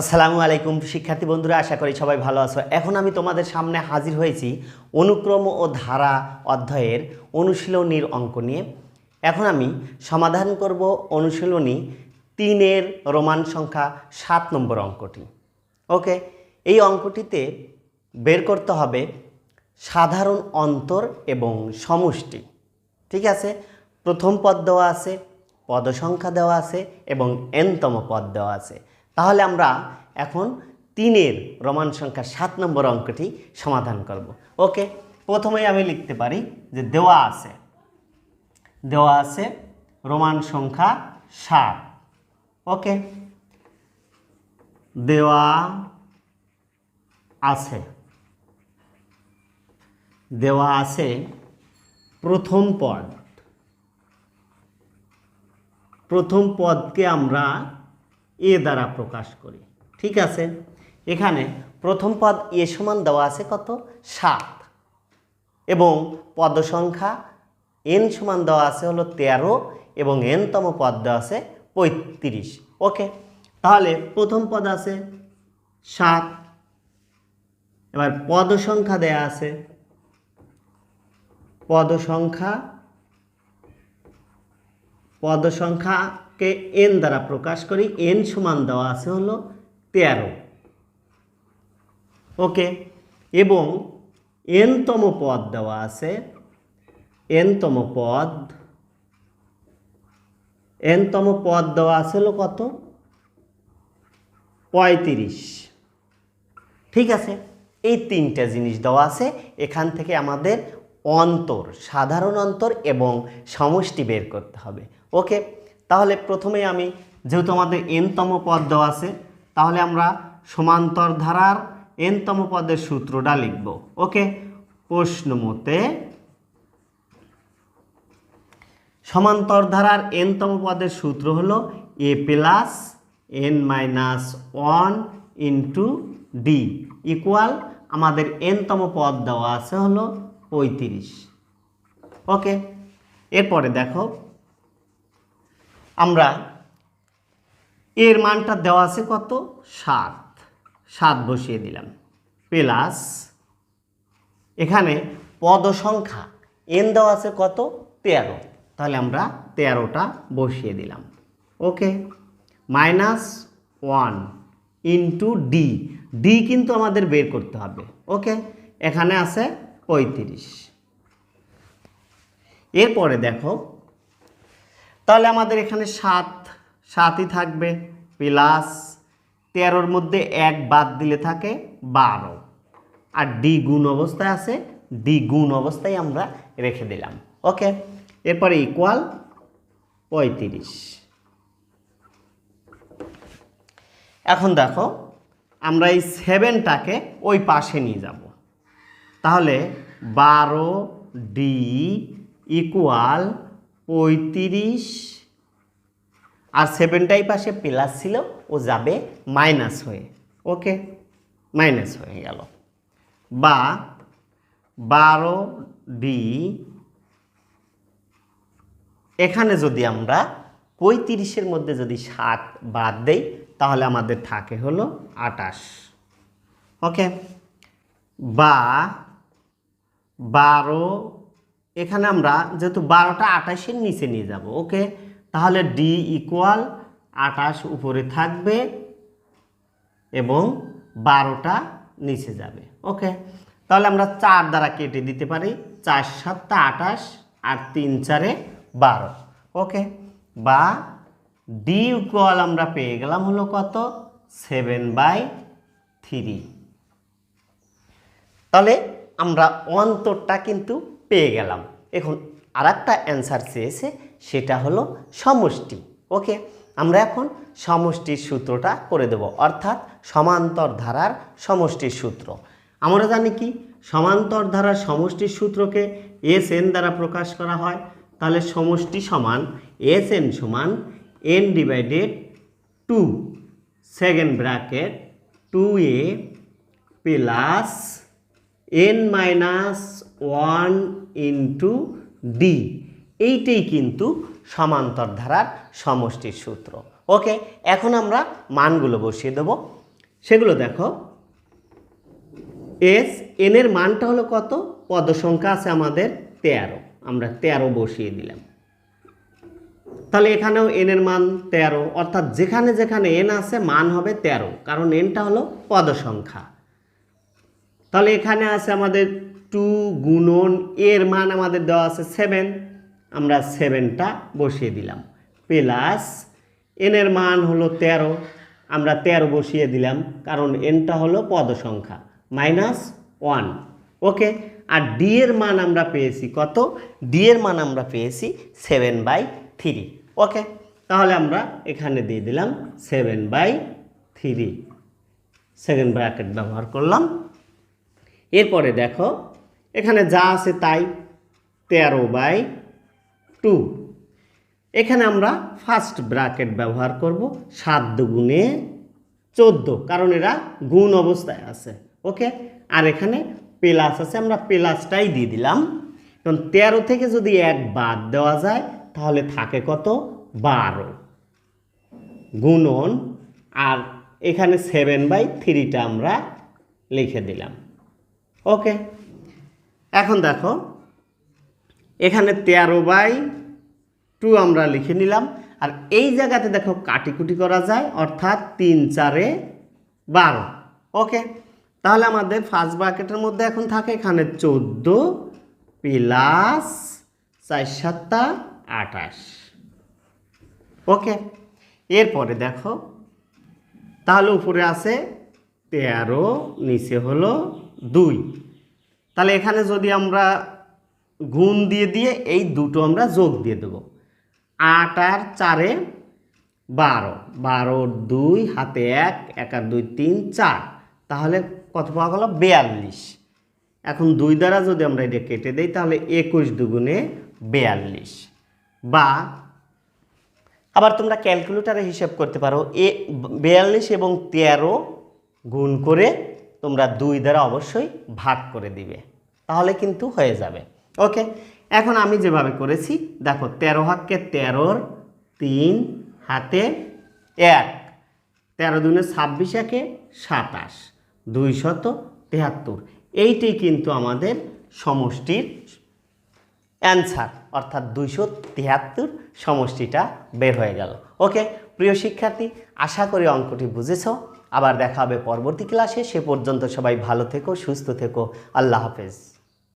আসসালামু আলাইকুম শিক্ষার্থী বন্ধুরা, আশা করি সবাই ভালো আছো। এখন আমি তোমাদের সামনে হাজির হয়েছি অনুক্রম ও ধারা অধ্যায়ের অনুশীলনীর অঙ্ক নিয়ে। এখন আমি সমাধান করব অনুশীলনী তিনের রোমান সংখ্যা সাত নম্বর অঙ্কটি। ওকে, এই অঙ্কটিতে বের করতে হবে সাধারণ অন্তর এবং সমষ্টি। ঠিক আছে? প্রথম পদ দেওয়া আছে, পদ সংখ্যা দেওয়া আছে এবং এনতম পদ দেওয়া আছে। তাহলে আমরা এখন তিনের রোমান সংখ্যা সাত নম্বর অঙ্কটি সমাধান করব। ওকে, প্রথমেই আমি লিখতে পারি যে দেওয়া আছে। দেওয়া আছে রোমান সংখ্যা সাত। ওকে, দেওয়া আছে। দেওয়া আছে প্রথম পদ। প্রথম পদকে আমরা এ দ্বারা প্রকাশ করি। ঠিক আছে? এখানে প্রথম পদ এ সমান দেওয়া আছে কত? সাত। এবং পদ সংখ্যা এন সমান দেওয়া আছে হলো তেরো এবং এনতম পদ দেওয়া আছে পঁয়ত্রিশ। ওকে? তাহলে প্রথম পদ আছে সাত। এবার পদ সংখ্যা দেয়া আছে। পদ সংখ্যা, পদ সংখ্যাকে এন দ্বারা প্রকাশ করি, এন সমান দেওয়া আছে হলো তেরো। ওকে? এবং এনতম পদ দেওয়া আছে, এনতম পদ এনতম পদ দেওয়া আছে হলো কত? পঁয়ত্রিশ। ঠিক আছে? এই তিনটা জিনিস দেওয়া আছে, এখান থেকে আমাদের অন্তর, সাধারণ অন্তর এবং সমষ্টি বের করতে হবে। ওকে? তাহলে প্রথমে আমি যেহেতু আমাদের এনতম পদ দেওয়া আছে, তাহলে আমরা সমান্তর ধারার এনতম পদের সূত্রটা লিখব। ওকে প্রশ্ন মতে, সমান্তর ধারার এনতম পদের সূত্র হলো a plus n minus one into d equal আমাদের এনতম পদ দেওয়া আছে হলো পঁয়ত্রিশ। ওকে এরপরে দেখো আমরা এর মানটা দেওয়া আছে কত? সাত। সাত বসিয়ে দিলাম। প্লাস এখানে পদ সংখ্যা এন দেওয়া আছে কত? তেরো। তাহলে আমরা তেরোটা বসিয়ে দিলাম। Okay. Minus one into d. D কিন্তু আমাদের বের করতে হবে। ওকে। এখানে আছে পঁয়ত্রিশ। এরপরে দেখো তাহলে আমাদের এখানে সাত, সাতই থাকবে, প্লাস তেরোর মধ্যে এক বাদ দিলে থাকে বারো। আর ডি গুণ অবস্থায় আছে, ডি গুণ অবস্থায় আমরা রেখে দিলাম। ওকে, এরপরে ইকুয়াল পঁয়ত্রিশ। এখন দেখো, আমরা এই সেভেনটাকে ওই পাশে নিয়ে যাব। তাহলে বারো ডি ইকুয়াল পঁয়ত্রিশ। আর সেভেনটাই পাশে প্লাস ছিল, ও যাবে মাইনাস হয়ে। ওকে মাইনাস হয়ে গেল। বা বারো ডি এখানে যদি আমরা পঁয়ত্রিশের মধ্যে যদি সাত বাদ দেই, তাহলে আমাদের থাকে হলো আটাশ ওকে বা বারো এখানে আমরা যেহেতু বারোটা আটাশের নিচে নিয়ে যাব, ওকে? তাহলে ডি ইকুয়াল আটাশ উপরে থাকবে এবং বারোটা নিচে যাবে, ওকে? তাহলে আমরা চার দ্বারা কেটে দিতে পারি, চার সাতটা আটাশ আর তিন চারে বারো, ওকে? বা ডি ইকুয়াল আমরা পেয়ে গেলাম হলো কত? সেভেন বাই থ্রি তাহলে আমরা অন্তরটা কিন্তু পেয়ে গেলাম। এখন আর একটা অ্যান্সার চেয়েছে, সেটা হলো সমষ্টি। ওকে আমরা এখন সমষ্টির সূত্রটা করে দেব। অর্থাৎ সমান্তর ধারার সমষ্টির সূত্র। আমরা জানি কি? সমান্তর ধারার সমষ্টির সূত্রকে এস এন দ্বারা প্রকাশ করা হয়। তাহলে সমষ্টি সমান এস এন সমান n divided two second bracket two a plus n minus one into d এইটাই কিন্তু সমান্তর ধারার সমষ্টির সূত্র। ওকে এখন আমরা মানগুলো বসিয়ে দেবো। সেগুলো দেখো। এস এনের মানটা হলো কত? পদ সংখ্যা আছে আমাদের তেরো। আমরা তেরো বসিয়ে দিলাম। তাহলে এখানেও এন এর মান তেরো। অর্থাৎ যেখানে যেখানে এন আছে, মান হবে তেরো। কারণ এনটা হলো পদ সংখ্যা তাহলে এখানে আছে আমাদের টু গুণন এর মান আমাদের দেওয়া আছে সেভেন আমরা সেভেনটা বসিয়ে দিলাম। প্লাস এনের মান হলো তেরো। আমরা তেরো বসিয়ে দিলাম, কারণ এনটা হলো পদ সংখ্যা মাইনাস ওয়ান ওকে আর ডি এর মান আমরা পেয়েছি কত? ডি এর মান আমরা পেয়েছি সেভেন বাই থ্রি ওকে তাহলে আমরা এখানে দিয়ে দিলাম seven by three second bracket ব্যবহার করলাম। এরপরে দেখো, এখানে যা আছে তাই, তেরো বাই টু। এখানে আমরা ফার্স্ট ব্র্যাকেট ব্যবহার করব, সাত দুগুণে চোদ্দ, কারণ এরা গুণ অবস্থায় আছে, ওকে? আর এখানে প্লাস আছে, আমরা প্লাসটাই দিয়ে দিলাম। কারণ তেরো থেকে যদি এক বাদ দেওয়া যায়, তাহলে থাকে কত? বারো। গুণন, আর এখানে সেভেন বাই থ্রিটা আমরা লিখে দিলাম। ওকে এখন দেখো, এখানে তেরো বাই টু আমরা লিখে নিলাম, আর এই জায়গাতে দেখো কাটিকুটি করা যায়, অর্থাৎ তিন চারে বারো। ওকে তাহলে আমাদের ফার্স্ট ব্র্যাকেটের মধ্যে এখন থাকে এখানে চোদ্দ প্লাস চার সাতটা আঠাশ। ওকে এরপরে দেখো, তাহলে উপরে আছে তেরো, নিচে হলো দুই। তাহলে এখানে যদি আমরা গুণ দিয়ে দিয়ে এই দুটো আমরা যোগ দিয়ে দেবো। আট আর চারে বারো। বারো, দুই, হাতে এক এক আর দুই, তিন, চার। তাহলে কত পাওয়া গেল? বেয়াল্লিশ। এখন দুই দ্বারা যদি আমরা এটা কেটে দিই, তাহলে একুশ দুগুণে বেয়াল্লিশ। বা আবার তোমরা ক্যালকুলেটারে হিসাব করতে পারো, এ বিয়াল্লিশ এবং তেরো গুণ করে তোমরা দুই দ্বারা অবশ্যই ভাগ করে দিবে। তাহলে কিন্তু হয়ে যাবে। ওকে, এখন আমি যেভাবে করেছি, দেখো, তেরো হাতকে তেরোর তিন হাতে এক, তেরো দুনে ছাব্বিশ একে সাতাশ, দুই শত তেহাত্তর। এইটাই কিন্তু আমাদের সমষ্টির অ্যান্সার, অর্থাৎ দুইশো তেহাত্তর সমষ্টিটা বের হয়ে গেল। ওকে, প্রিয় শিক্ষার্থী, আশা করি অঙ্কটি বুঝেছ। আবার দেখা হবে পরবর্তী ক্লাসে। সে পর্যন্ত সবাই ভালো থেকো সুস্থ থেকো। আল্লাহ হাফেজ।